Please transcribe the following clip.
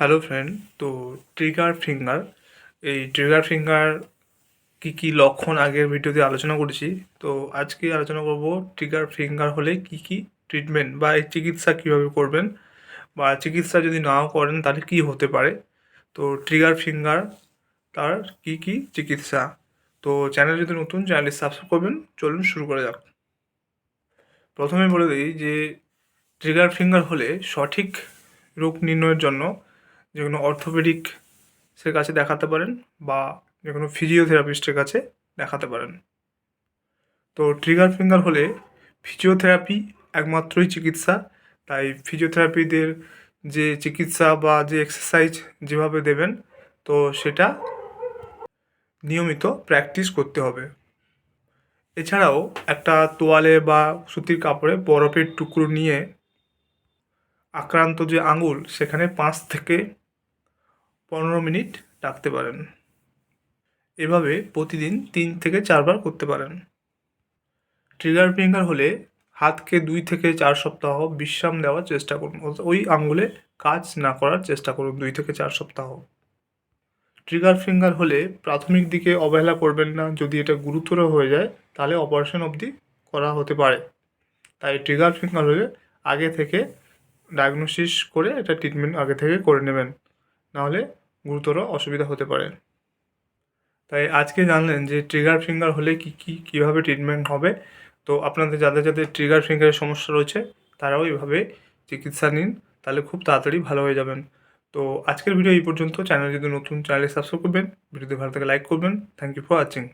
Hello friend তো trigger finger এই trigger finger কী কী লক্ষণ আগের ভিডিওতে আলোচনা করেছি? তো আজকে আলোচনা করব ট্রিগার ফিঙ্গার হলে কী কী ট্রিটমেন্ট বা এই চিকিৎসা কীভাবে করবেন বা চিকিৎসা যদি নাও করেন তাহলে কী হতে পারে? তো ট্রিগার ফিঙ্গার তার কী কী চিকিৎসা? তো চ্যানেল যদি নতুন চ্যানেলটি সাবস্ক্রাইব করবেন। চলুন শুরু করা যাক। প্রথমে বলে দিই যে ট্রিগার ফিঙ্গার হলে সঠিক রোগ নির্ণয়ের জন্য যে কোনো অর্থোপেডিক্সের কাছে দেখাতে পারেন বা যে কোনো ফিজিওথেরাপিস্টের কাছে দেখাতে পারেন। তো ট্রিগার ফিঙ্গার হলে ফিজিওথেরাপি একমাত্রই চিকিৎসা। তাই ফিজিওথেরাপিদের যে চিকিৎসা বা যে এক্সারসাইজ যেভাবে দেবেন, তো সেটা নিয়মিত প্র্যাকটিস করতে হবে। এছাড়াও একটা তোয়ালে বা সুতির কাপড়ে বরফের টুকরো নিয়ে আক্রান্ত যে আঙুল, সেখানে পাঁচ থেকে পনেরো মিনিট রাখতে পারেন। এভাবে প্রতিদিন তিন থেকে চারবার করতে পারেন। ট্রিগার ফিঙ্গার হলে হাতকে দুই থেকে চার সপ্তাহ বিশ্রাম দেওয়ার চেষ্টা করুন। ওই আঙ্গুলে কাজ না করার চেষ্টা করুন দুই থেকে চার সপ্তাহ। ট্রিগার ফিঙ্গার হলে প্রাথমিক দিকে অবহেলা করবেন না। যদি এটা গুরুতর হয়ে যায়, তাহলে অপারেশন অবধি করা হতে পারে। তাই ট্রিগার ফিঙ্গার হলে আগে থেকে ডায়াগনোসিস করে এটা ট্রিটমেন্ট আগে থেকে করে নেবেন। নাহলে গুরুতর অসুবিধা হতে পারে। তাই আজকে জানলেন যে ট্রিগার ফিঙ্গার হলে কি কি, কীভাবে ট্রিটমেন্ট হবে। তো আপনাদের যাদের যাদের ট্রিগার ফিঙ্গারের সমস্যা রয়েছে, তারাও এইভাবে চিকিৎসা নিন, তাহলে খুব তাড়াতাড়ি ভালো হয়ে যাবেন। তো আজকের ভিডিও এই পর্যন্ত। চ্যানেল যদি নতুন চ্যানেলে সাবস্ক্রাইব করবেন ভিডিওতে ভালো থেকে লাইক করবেন। Thank you for watching